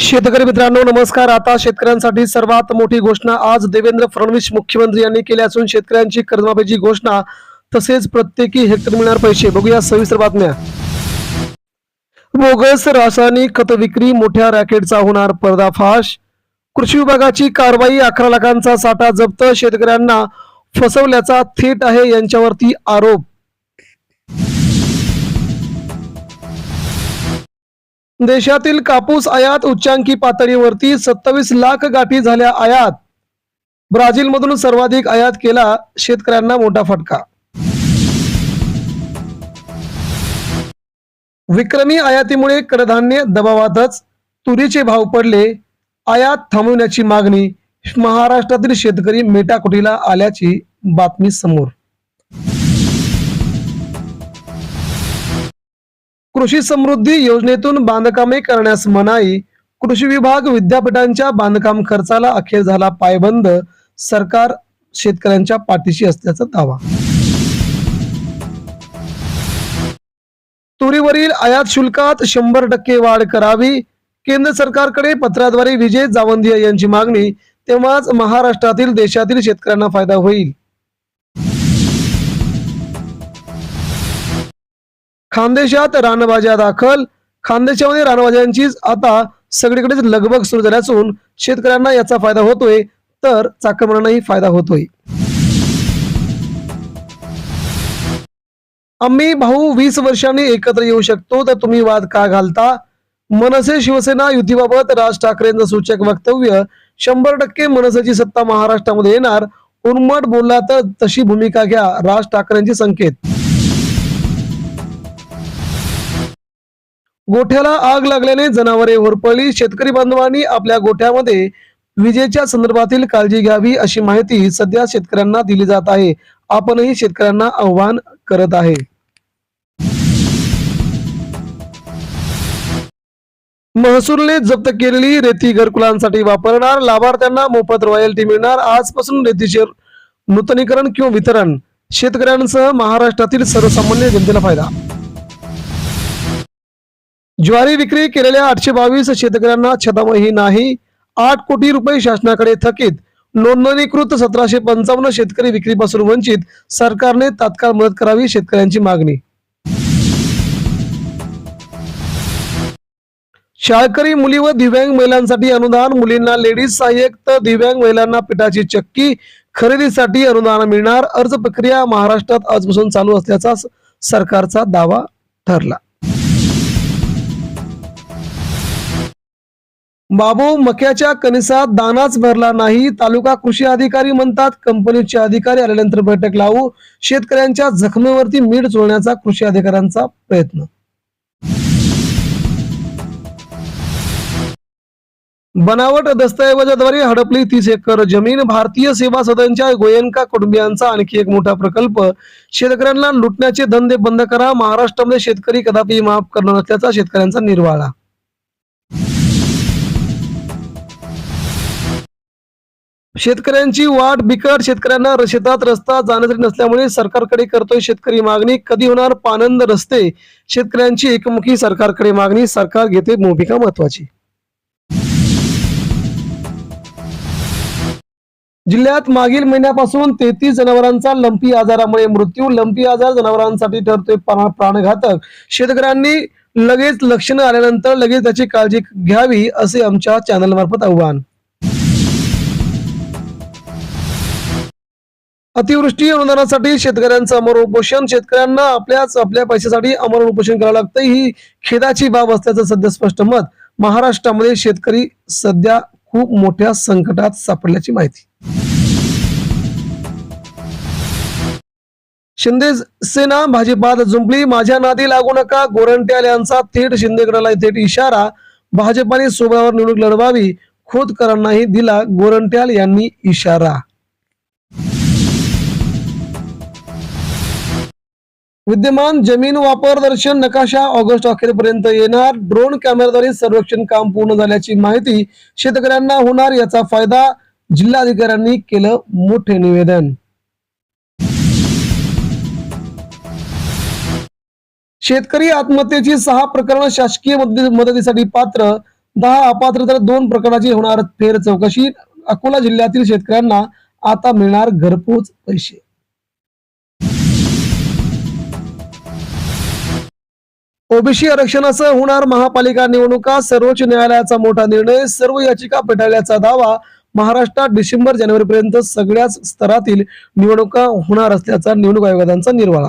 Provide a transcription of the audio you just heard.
शेतकरी मित्रांनो नमस्कार. आता शेतकऱ्यांसाठी सर्वात मोठी घोषणा आज देवेंद्र फडणवीस मुख्यमंत्री यांनी केली असून शेतकऱ्यांची कर्जमाफीची घोषणा तसेच प्रत्येकी हेक्टर मिळणार पैसे. बघूया सविस्तर बातम्या. बोगस रासायनिक खत विक्री मोठ्या रॅकेटचा होणार पर्दाफाश. कृषी विभागाची कारवाई अकरा लाखांचा साठा जप्त. शेतकऱ्यांना फसवल्याचा थेट आहे यांच्यावरती आरोप. देशातील कापूस आयात उच्चांकी पातळीवरती सत्तावीस लाख गाठी झाल्या आयात. ब्राझीलमधून सर्वाधिक आयात केला शेतकऱ्यांना मोठा फटका. विक्रमी आयातीमुळे कडधान्य दबावातच तुरीचे भाव पडले. आयात थांबवण्याची मागणी महाराष्ट्रातील शेतकरी मेटाकुटीला आल्याची बातमी समोर. कृषी समृद्धी योजनेतून बांधकामे करण्यास मनाई कृषी विभाग विद्यापीठांच्या बांधकाम खर्चाला अखेर झाला पायबंद सरकार शेतकऱ्यांच्या पाठीशी असल्याचा दावा. तुरीवरील आयात शुल्कात शंभर टक्के वाढ करावी केंद्र सरकारकडे पत्राद्वारे विजय जावंदिया यांची मागणी तेव्हाच महाराष्ट्रातील देशातील शेतकऱ्यांना फायदा होईल. खानदेशात रानभाज्या दाखल. खानदेशामध्ये रानभाज्यांची आता सगळीकडेच लगबग सुरू झाली असून शेतकऱ्यांना याचा फायदा होतोय तर चाकरमानांनाही फायदा होतोय. आम्ही भाऊ वीस वर्षांनी एकत्र येऊ शकतो तर तुम्ही वाद का घालता? मनसे शिवसेना युतीबाबत राज ठाकरेंचं सूचक वक्तव्य. शंभर टक्के मनसेची सत्ता महाराष्ट्रामध्ये येणार. उर्मट बोलला तर तशी भूमिका घ्या राज ठाकरेंचे संकेत. गोठ्याला आग लागल्याने जनावरे होरपळली. शेतकरी बांधवांनी आपल्या गोठ्यामध्ये विजेच्या संदर्भातील काळजी घ्यावी अशी माहिती सध्या शेतकऱ्यांना दिली जात आहे. आपणही शेतकऱ्यांना आव्हान करत आहे. महसूलने जप्त केलेली रेती घरकुलांसाठी वापरणार. लाभार्थ्यांना मोफत रॉयल्टी मिळणार. आजपासून रेतीचे नूतनीकरण किंवा वितरण. शेतकऱ्यांसह महाराष्ट्रातील सर्वसामान्य जनतेला फायदा ज्वारी विक्री केलेल्या आठशे बावीस शेतकऱ्यांना छतामही नाही. आठ कोटी रुपये शासनाकडे थकीत. नोंदणीकृत सतराशे पंचावन्न शेतकरी विक्रीपासून वंचित. सरकारने तात्काळ मदत करावी शेतकऱ्यांची मागणी. शाळकरी मुली व दिव्यांग महिलांसाठी अनुदान. मुलींना लेडीज सहाय्यक तर दिव्यांग महिलांना पिठाची चक्की खरेदीसाठी अनुदान मिळणार. अर्ज प्रक्रिया महाराष्ट्रात आजपासून चालू असल्याचा सरकारचा दावा ठरला. बाबू मक्याच्या कणिसात दानाच भरला नाही. तालुका कृषी अधिकारी म्हणतात कंपनीचे अधिकारी आल्यानंतर बैठक लावू. शेतकऱ्यांच्या जखमेवरती मीठ चोळण्याचा कृषी अधिकाऱ्यांचा प्रयत्न. बनावट दस्तऐवजाद्वारे हडपली तीस एकर जमीन. भारतीय सेवा सदनच्या गोयंका कुटुंबियांचा आणखी एक मोठा प्रकल्प. शेतकऱ्यांना लुटण्याचे धंदे बंद करा. महाराष्ट्रामध्ये शेतकरी कदापि माफ करणार नसल्याचा शेतकऱ्यांचा निर्वाळा. शेतकऱ्यांची वाट बिकट शेतकऱ्यांना शेतात रस्ता जाण्यासाठी नसल्यामुळे सरकारकडे करतोय शेतकरी मागणी. कधी होणार पानंद रस्ते? शेतकऱ्यांची एकमुखी सरकारकडे मागणी. सरकार घेते भूमिका महत्वाची. जिल्ह्यात मागील महिन्यापासून तेहतीस जनावरांचा लंपी आजारामुळे मृत्यू. लंपी आजार जनावरांसाठी ठरतोय प्राणघातक. शेतकऱ्यांनी लगेच लक्षणं आल्यानंतर लगेच त्याची काळजी घ्यावी असे आमच्या चॅनल मार्फत आव्हान. अतिवृष्टी अनुदानासाठी शेतकऱ्यांचं अमर उपोषण. शेतकऱ्यांना आपल्याच आपल्या पैशासाठी अमर उपोषण करावं लागतं ही खेदाची बाब असल्याचं सध्या स्पष्ट मत महाराष्ट्रामध्ये शेतकरी सध्या खूप मोठ्या संकटात सापडल्याची माहिती. शिंदे सेना भाजपात जुंपली माझ्या नादी लागू नका. गोरंट्याल यांचा थेट शिंदेगडाला थेट इशारा. भाजपाने सोबळावर निवडणूक लढवावी. खोतकरांनाही दिला गोरंट्याल यांनी इशारा. विद्यमान जमीन वापर दर्शन नकाशा ऑगस्ट अखेरपर्यंत येणार. ड्रोन कॅमेराद्वारे सर्वेक्षण काम पूर्ण झाल्याची माहिती शेतकऱ्यांना होणार याचा फायदा जिल्हाधिकाऱ्यांनी केलं मोठे निवेदन. शेतकरी आत्महत्येची सहा प्रकरण शासकीय मदतीसाठी पात्र. दहा अपात्र तर दोन प्रकरणाची होणार फेर चौकशी अकोला जिल्ह्यातील शेतकऱ्यांना आता मिळणार घरपोच पैसे. ओबीसी आरक्षणासह होणार महापालिका निवडणुका सर्वोच्च न्यायालयाचा मोठा निर्णय सर्व याचिका पेटाळल्याचा दावा महाराष्ट्रात डिसेंबर जानेवारीपर्यंत सगळ्याच स्तरातील निवडणुका होणार असल्याचा निवडणूक आयोगाचा निर्वाळा.